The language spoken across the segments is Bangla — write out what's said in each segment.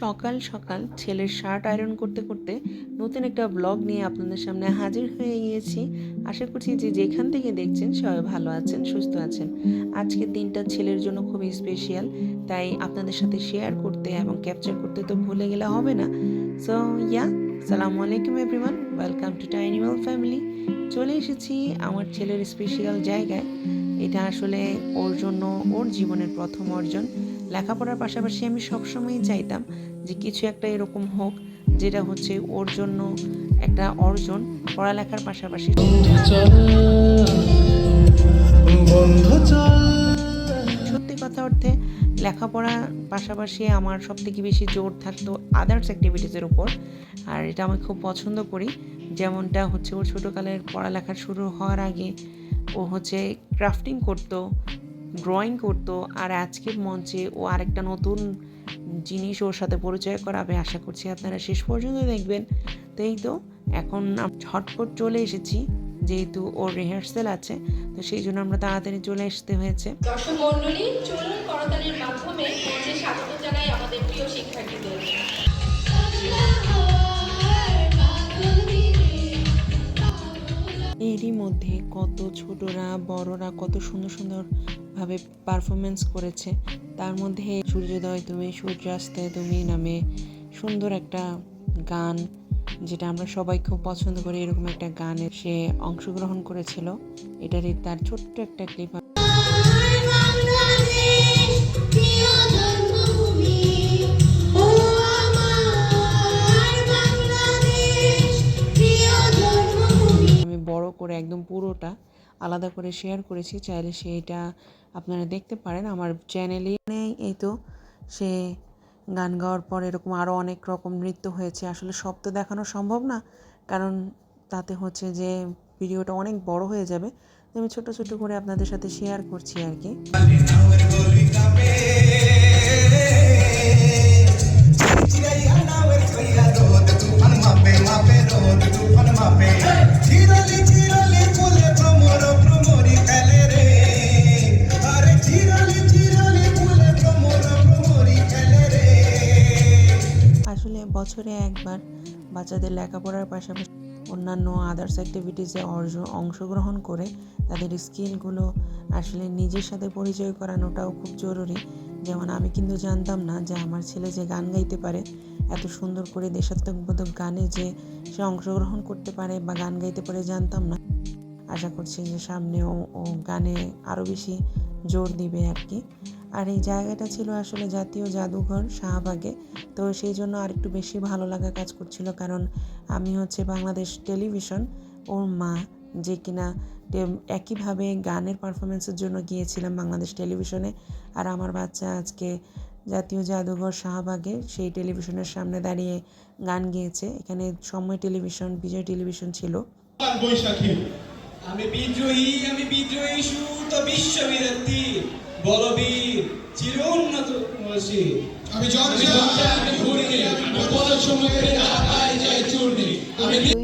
সকাল সকাল ছেলের শার্ট আয়রন করতে করতে নতুন একটা ব্লগ নিয়ে আপনাদের সামনে হাজির হয়ে গিয়েছি। আশা করছি যে যেখান থেকে দেখছেন সবাই ভালো আছেন, সুস্থ আছেন। আজকের দিনটা ছেলের জন্য খুবই স্পেশিয়াল তাই আপনাদের সাথে শেয়ার করতে এবং ক্যাপচার করতে তো ভুলে গেলে হবে না। সো ইয়া সালামু আলাইকুম everyone welcome to Tinymal family চলে এসেছি আমার ছেলের স্পেশিয়াল জায়গায়। এটা আসলে ওর জন্য, ওর জীবনের প্রথম অর্জন। লেখাপড়ার পাশাপাশি আমি সবসময়ই চাইতাম যে কিছু একটা এরকম হোক, যেটা হচ্ছে ওর জন্য একটা অর্জন পড়ালেখার পাশাপাশি। সত্যি কথা অর্থে লেখাপড়ার পাশাপাশি আমার সব থেকে বেশি জোর থাকতো আদার্স অ্যাক্টিভিটিসের উপর, আর এটা আমি খুব পছন্দ করি। যেমনটা হচ্ছে ওর ছোটোকালের পড়ালেখা শুরু হওয়ার আগে ও হচ্ছে ক্রাফটিং করতো ড্রয়িং করতো আর আজকের মঞ্চে ও আরেকটা নতুন জিনিস ওর সাথে পরিচয় করাবে আশা করছি আপনারা শেষ পর্যন্ত দেখবেন। তো এই তো এখন ঝটপট চলে এসেছি যেহেতু ওর রিহার্সেল আছে তো সেই জন্য আমরা তাড়াতাড়ি চলে আসতে হয়েছে। দর্শক মণ্ডলী চলুন করতালির মাধ্যমে মঞ্চে স্বাগত জানাই আমাদের প্রিয় শিক্ষার্থীদের। এরই মধ্যে কত ছোটরা বড়রা কত সুন্দর সুন্দর সুন্দরভাবে পারফরমেন্স করেছে। তার মধ্যে সূর্যোদয় তুমি, সূর্যাস্তে তুমি নামে সুন্দর একটা গান, যেটা আমরা সবাই খুব পছন্দ করি, এরকম একটা গানে সে অংশগ্রহণ করেছিল। এটারই তার ছোট্ট একটা ক্লিপ আমি বড় করে একদম পুরোটা আলাদা করে শেয়ার করেছি। চাইলে সেটা আপনারা দেখতে পারেন। আমার চ্যানেলে নেই এই তো। সে গান গাওয়ার পর এরকম আরও অনেক রকম নৃত্য হয়েছে। আসলে সব তো দেখানো সম্ভব না। কারণ তাতে হচ্ছে যে ভিডিওটা অনেক বড় হয়ে যাবে। আমি ছোট ছোট করে আপনাদের সাথে শেয়ার করছি আর কি। বছরে একবার বাচ্চাদের লেখাপড়ার পাশাপাশি অন্যান্য আদার্স অ্যাক্টিভিটিসে অর্জ, অংশগ্রহণ করে তাদের স্কিলগুলো আসলে নিজের সাথে পরিচয় করানোটাও খুব জরুরি। যেমন আমি কিন্তু জানতাম না যে আমার ছেলে যে গান গাইতে পারে, এত সুন্দর করে দেশাত্মকবোধক গানে যে সে অংশগ্রহণ করতে পারে বা গান গাইতে পারে জানতাম না। আশা করছি যে সামনেও ও গানে আরও বেশি জোর দিবে আর কি। আর এই জায়গাটা ছিল আসলে জাতীয় জাদুঘর শাহবাগে। তো সেই জন্য আরেকটু বেশি ভালো লাগা কাজ করছিল কারণ আমি হচ্ছে বাংলাদেশ টেলিভিশন, ওর মা যে কিনা একইভাবে গানের পারফরমেন্সের জন্য গিয়েছিলাম বাংলাদেশ টেলিভিশনে। আর আমার বাচ্চা আজকে জাতীয় জাদুঘর শাহবাগে সেই টেলিভিশনের সামনে দাঁড়িয়ে গান গেয়েছে। এখানে সময় টেলিভিশন, বিজয় টেলিভিশন ছিল। আমি বিদ্রোহী আমি বিদ্রোহী বিশ্ববিরক্তি বলবীর চির উন্নত আমি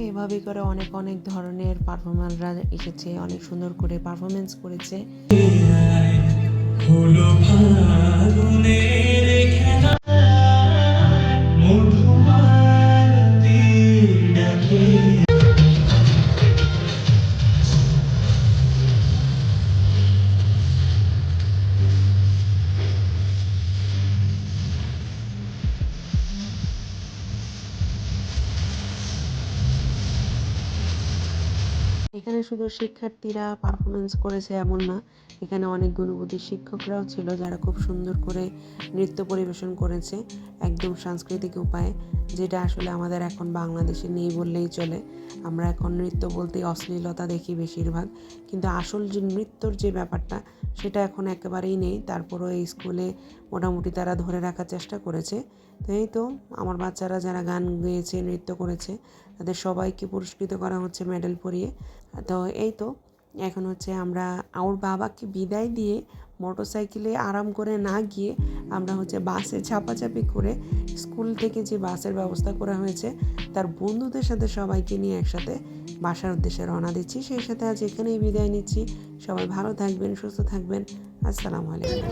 এভাবে করে অনেক অনেক ধরনের পারফর্মাররা এসেছে অনেক সুন্দর করে পারফরমেন্স করেছে। হলো ফাগুনের এখানে শুধু শিক্ষার্থীরা পারফরমেন্স করেছে এমন না, এখানে অনেক গুণবতী শিক্ষকরাও ছিল যারা খুব সুন্দর করে নৃত্য পরিবেশন করেছে একদম সাংস্কৃতিক উপায়ে, যেটা আসলে আমাদের এখন বাংলাদেশে নেই বললেই চলে। আমরা এখন নৃত্য বলতেই অশ্লীলতা দেখি বেশিরভাগ, কিন্তু আসল যে নৃত্যর যে ব্যাপারটা, সেটা এখন একেবারেই নেই। তারপরও এই স্কুলে মোটামুটি তারা ধরে রাখার চেষ্টা করেছে। তো এই তো, আমার বাচ্চারা যারা গান গেয়েছে, নৃত্য করেছে তাদের সবাইকে পুরস্কৃত করা হচ্ছে মেডেল পরিয়ে। তো এই তো, এখন হচ্ছে আমরা ওর বাবাকে বিদায় দিয়ে মোটরসাইকেলে আরাম করে না গিয়ে আমরা হচ্ছে বাসে চাপাচাপি করে স্কুল থেকে যে বাসের ব্যবস্থা করা হয়েছে, তার বন্ধুদের সাথে সবাইকে নিয়ে একসাথে বাসার উদ্দেশ্যে রওনা দিচ্ছি। সেই সাথে আজ এখানেই বিদায় নিচ্ছি। সবাই ভালো থাকবেন, সুস্থ থাকবেন। আসসালামু আলাইকুম।